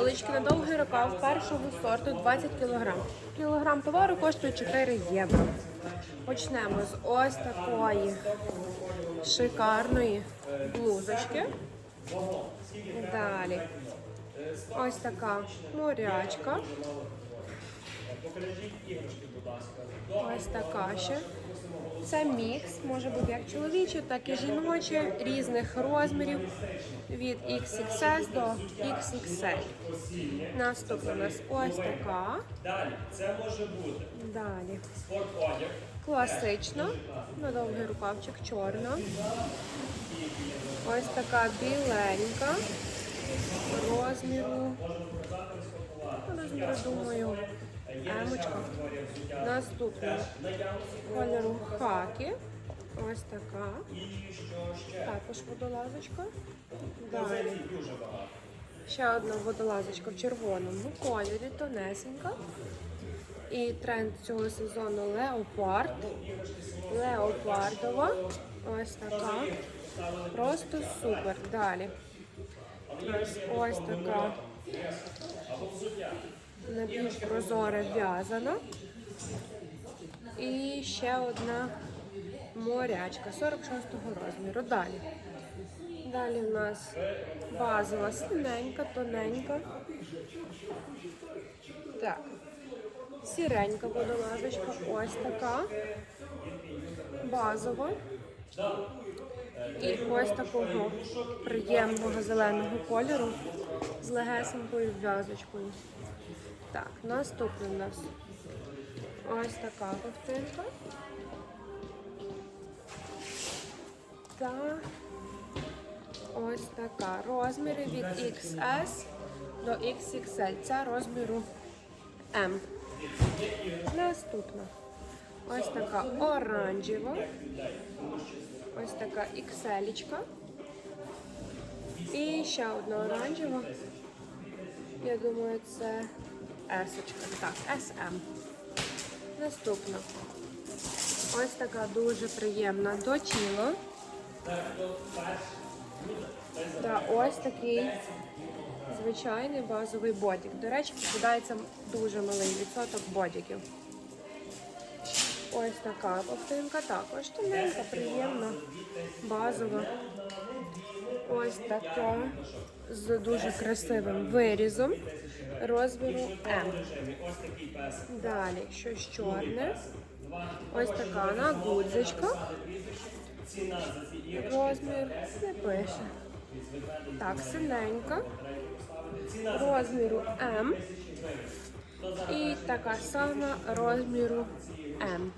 Футболочки на довгий рукав першого сорту 20 кг. Кілограм товару коштує 4 євро. Почнемо з ось такої шикарної блузочки. Далі. Ось така морячка. Ось така ще. Це мікс, може бути як чоловічий, так і жіночий, різних розмірів від XXS до XXL. Наступна у нас ось така. Далі, це може бути Далі. спорт-одяг, Класична, на довгий рукавчик чорна. Ось така біленька. Розміру. Розміру, думаю, емочка. Наступна кольору хакі. Ось така. Також водолазочка. Далі. Ще одна водолазочка в червоному кольорі, тонесенька. І тренд цього сезону леопард. Леопардова. Ось така. Просто супер. Далі. Ось, ось така напівпрозора в'язана. І ще одна морячка 46-го розміру. Далі. Далі в нас базова синенька, тоненька. Так. Сіренька водолазочка, ось така. Базова. І ось такого приємного зеленого кольору з легесенькою в'язочкою. Так, наступний у нас ось така ковтинка. Та ось така. Розміри від XS до XXL. Це розміру М. Наступна. Ось така оранжева. Ось така XL. І ще одна оранжева. Я думаю, це S. Так, SM. Наступна. Ось така дуже приємна до тіла. Та ось такий звичайний базовий бодік. До речі, попадається дуже малий відсоток бодіків. Ось така ковтинка, також тоненька, приємна, базова. Ось така з дуже красивим вирізом розміру М. Далі щось чорне. Ось така на гудзичках. Розмір не пише. Так, синенька. Розміру М. І така сама розміру М.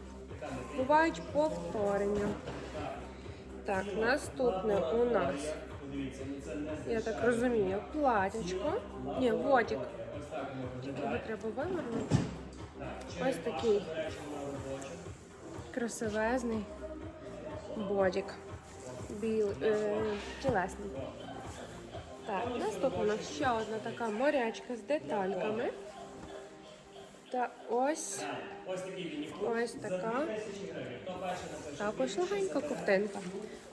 Бувають повторення. Так, наступне у нас, я так розумію, платячко. Ні, водік. Тільки його треба вивернути. Ось такий красивезний бодік. Біл, е, тілесний. Так, наступна ще одна така морячка з детальками. Та ось ось така. Також легенька ковтинка.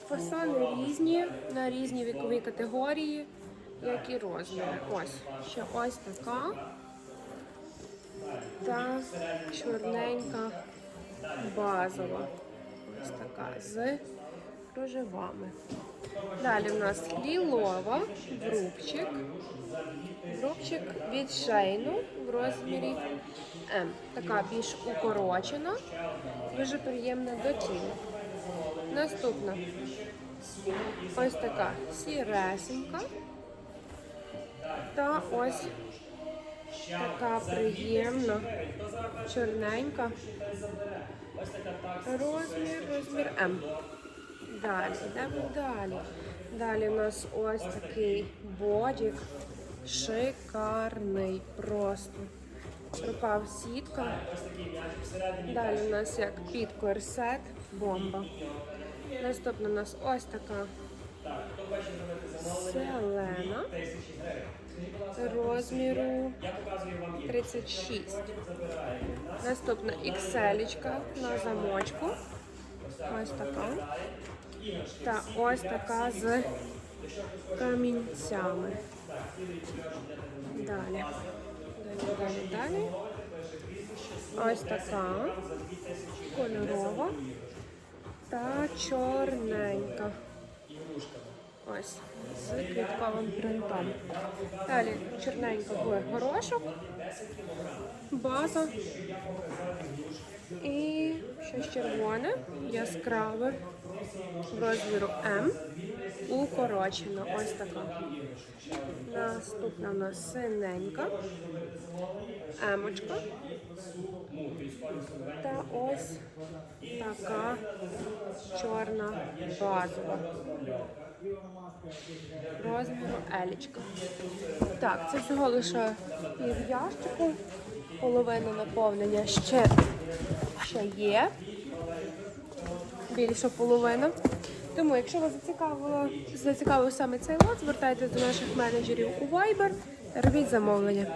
Фасони різні, на різні вікові категорії, як і розміри. Ось. Ще ось така. Та чорненька базова. Ось така з кружевами. Далі в нас лілова, врубчик. Врубчик від шейну в розмірі М. Така більш укорочена, дуже приємна до тіла. Наступна ось така сіресенька. Та ось така приємна, чорненька. Розмір, розмір М. Далі, йдемо далі. Далі у нас ось такий бодік. Шикарний просто. Рукав сітка. Далі у нас як під корсет, бомба. Наступна у нас ось така зелена. Розміру 36. Наступна XL на замочку. Ось така. Та ось така з камінцями. Далі. Далі. Далі, далі. Ось така кольорова та чорненька. Ось, з квітковим принтом. Далі чорненька буде горошок, база і щось червоне, яскраве розміру М. Укорочена. Ось така. Наступна у нас синенька. Емочка. Та ось така чорна базова. Розміру елічка. Так, це всього лише пів ящику. Половина наповнення ще, ще є. Більша половина. Тому, якщо вас зацікавило, зацікавив саме цей лот, звертайтеся до наших менеджерів у Viber та робіть замовлення.